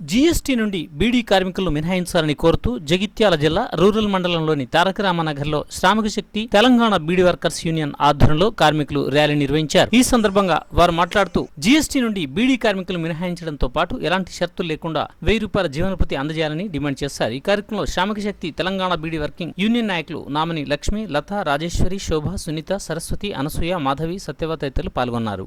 GST నుండి బీడీ కార్మికులను మినహాయించాలని కోరుతూ జగిత్యాల జిల్లా రూరల్ మండలంలోని తారక రామనగర్లో శ్రామిక శక్తి తెలంగాణ బీడీ వర్కర్స్ యూనియన్ ఆధ్వర్యంలో కార్మికులు ర్యాలీ నిర్వహించారు. ఈ సందర్భంగా వారు మాట్లాడుతూ జీఎస్టీ నుండి బీడీ కార్మికులు మినహాయించడంతో పాటు ఎలాంటి షరతులు లేకుండా వెయ్యి రూపాయల జీవనపతి అందజేయాలని డిమాండ్ చేశారు. ఈ కార్యక్రమంలో శ్రామిక శక్తి తెలంగాణ బీడీ వర్కింగ్ యూనియన్ నాయకులు నామని లక్ష్మి లత రాజేశ్వరి శోభ సునీత సరస్వతి అనసూయ మాధవి సత్యవ తదితరులు పాల్గొన్నారు.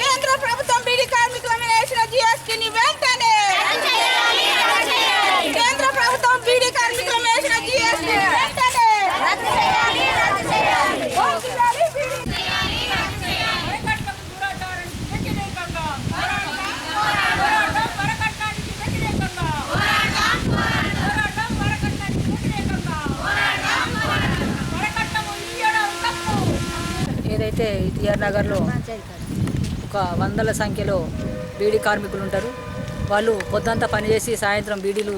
కేంద్ర ప్రభుత్వం బీడీ కార్మికుల మీద వేసిన జీఎస్టీని వెంటనే కేంద్ర ప్రభుత్వం బీడీ కార్మికుల మీద వేసిన జీఎస్టీ వెంటనే వంచియాలి బీడీ. అయితే టిఆర్ నగర్లో ఒక వందల సంఖ్యలో బీడీ కార్మికులు ఉంటారు వాళ్ళు పొద్దంతా పనిచేసి సాయంత్రం బీడీలు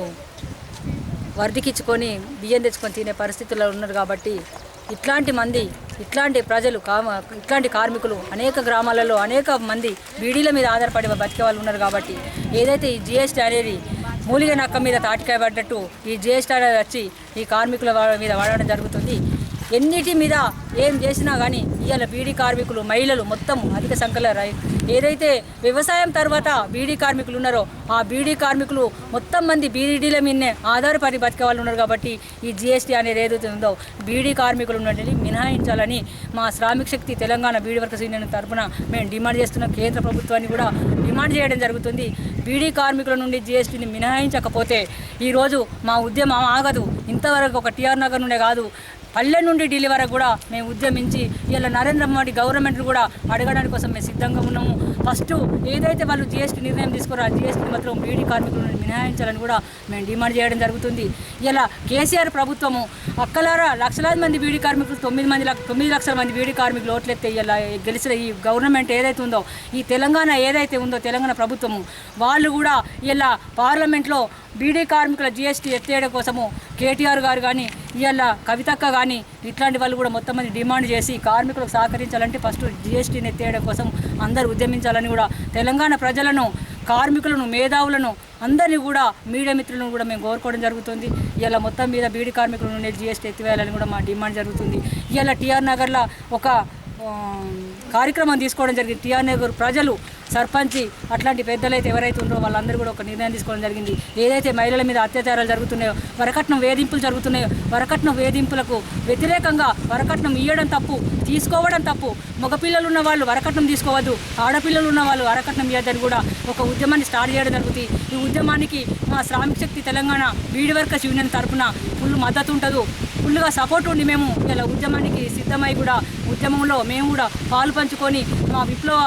వర్దికిచ్చుకొని బియ్యం తెచ్చుకొని తినే పరిస్థితుల్లో ఉన్నారు కాబట్టి ఇట్లాంటి మంది ఇట్లాంటి ప్రజలు ఇట్లాంటి కార్మికులు అనేక గ్రామాలలో అనేక మంది బీడీల మీద ఆధారపడి బతికే వాళ్ళు ఉన్నారు కాబట్టి ఏదైతే ఈ జిఎస్టీ అనేది మూలిగ నక్క మీద తాటికాయ పడ్డట్టు ఈ జిఎస్టీ అనేది వచ్చి ఈ కార్మికుల మీద వాడడం జరుగుతుంది. ఎన్నిటి మీద ఏం చేసినా కానీ ఇవాళ బీడీ కార్మికులు మహిళలు మొత్తం అధిక సంఖ్యలో రై ఏదైతే వ్యవసాయం తర్వాత బీడీ కార్మికులు ఉన్నారో ఆ బీడీ కార్మికులు మొత్తం మంది బీడీల మీదనే ఆధారపడి బతికే వాళ్ళు ఉన్నారు కాబట్టి ఈ జిఎస్టీ అనేది ఏదైతే ఉందో బీడీ కార్మికులు ఉన్నది మినహాయించాలని మా శ్రామిక శక్తి తెలంగాణ బీడీ వర్కర్స్ యూనియన్ తరఫున మేము డిమాండ్ చేస్తున్న. కేంద్ర ప్రభుత్వాన్ని కూడా డిమాండ్ చేయడం జరుగుతుంది. బీడీ కార్మికుల నుండి జిఎస్టీని మినహాయించకపోతే ఈరోజు మా ఉద్యమం ఆగదు. ఇంతవరకు ఒక టీఆర్ నగర్ నుండే కాదు. పల్లె నుండి ఢిల్లీ వరకు కూడా మేము ఉద్యమించి ఇలా నరేంద్ర మోడీ గవర్నమెంట్ను కూడా అడగడానికి కోసం మేము సిద్ధంగా ఉన్నాము. ఫస్ట్ ఏదైతే వాళ్ళు జిఎస్టీ నిర్ణయం తీసుకురో ఆ జిఎస్టీ మాత్రం బీడీ కార్మికులను మినహాయించాలని కూడా మేము డిమాండ్ చేయడం జరుగుతుంది. ఇలా కేసీఆర్ ప్రభుత్వము అక్కలారా లక్షలాది మంది బీడీ కార్మికులు తొమ్మిది మంది లక్ష- తొమ్మిది లక్షల మంది బీడీ కార్మికులు ఓట్లెత్తే ఇలా గెలిచిన ఈ గవర్నమెంట్ ఏదైతే ఉందో ఈ తెలంగాణ ఏదైతే ఉందో తెలంగాణ ప్రభుత్వము వాళ్ళు కూడా ఇలా పార్లమెంట్లో బీడీ కార్మికుల జిఎస్టీ ఎత్తేయడం కోసము కేటీఆర్ గారు కానీ ఇవాళ కవితక్క కానీ ఇట్లాంటి వాళ్ళు కూడా మొత్తం మంది డిమాండ్ చేసి కార్మికులకు సహకరించాలంటే ఫస్ట్ జిఎస్టీని ఎత్తేయడం కోసం అందరూ ఉద్యమించాలని కూడా తెలంగాణ ప్రజలను కార్మికులను మేధావులను అందరినీ కూడా మీడియా మిత్రులను కూడా మేము కోరుకోవడం జరుగుతుంది. ఇలా మొత్తం మీద బీడీ కార్మికుల నుండి జిఎస్టీ ఎత్తివేయాలని కూడా మా డిమాండ్ జరుగుతుంది. ఇవాళ టీఆర్ నగర్లో ఒక కార్యక్రమం తీసుకోవడం జరిగింది. టీఆర్ నగర్ ప్రజలు సర్పంచి అట్లాంటి పెద్దలు అయితే ఎవరైతే ఉన్నారో వాళ్ళందరూ కూడా ఒక నిర్ణయం తీసుకోవడం జరిగింది. ఏదైతే మహిళల మీద అత్యాచారాలు జరుగుతున్నాయో వరకట్నం వేధింపులు జరుగుతున్నాయో వరకట్నం వేధింపులకు వ్యతిరేకంగా వరకట్నం ఇవ్వడం తప్పు తీసుకోవడం తప్పు. మగపిల్లలు ఉన్న వాళ్ళు వరకట్నం తీసుకోవద్దు ఆడపిల్లలు ఉన్న వాళ్ళు వరకట్నం ఇవ్వద్దని కూడా ఒక ఉద్యమాన్ని స్టార్ట్ చేయడం జరుగుతుంది. ఈ ఉద్యమానికి మా శ్రామిక శక్తి తెలంగాణ బీడి వర్కర్స్ యూనియన్ తరఫున ఫుల్ మద్దతు ఉంటుంది. ఫుల్గా సపోర్ట్ ఉండి మేము ఇలా ఉద్యమానికి సిద్ధమై కూడా ఉద్యమంలో మేము కూడా పాలు పంచుకొని మా విప్లవ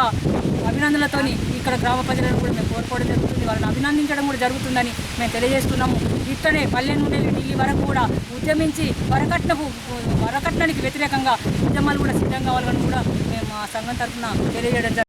అభినందనలతోని ఇక్కడ గ్రామ ప్రజలను కూడా మేము కోరుకోవడం జరుగుతుంది. వాళ్ళని అభినందించడం కూడా జరుగుతుందని మేము తెలియజేస్తున్నాము. ఇక్కడే పల్లె నుండి ఢిల్లీ వరకు కూడా ఉద్యమించి వరకట్నపు వరకట్నానికి వ్యతిరేకంగా ఉద్యమాలు కూడా సిద్ధంగా కావాలని కూడా మేము మా సంఘం తరఫున తెలియజేయడం జరుగుతుంది.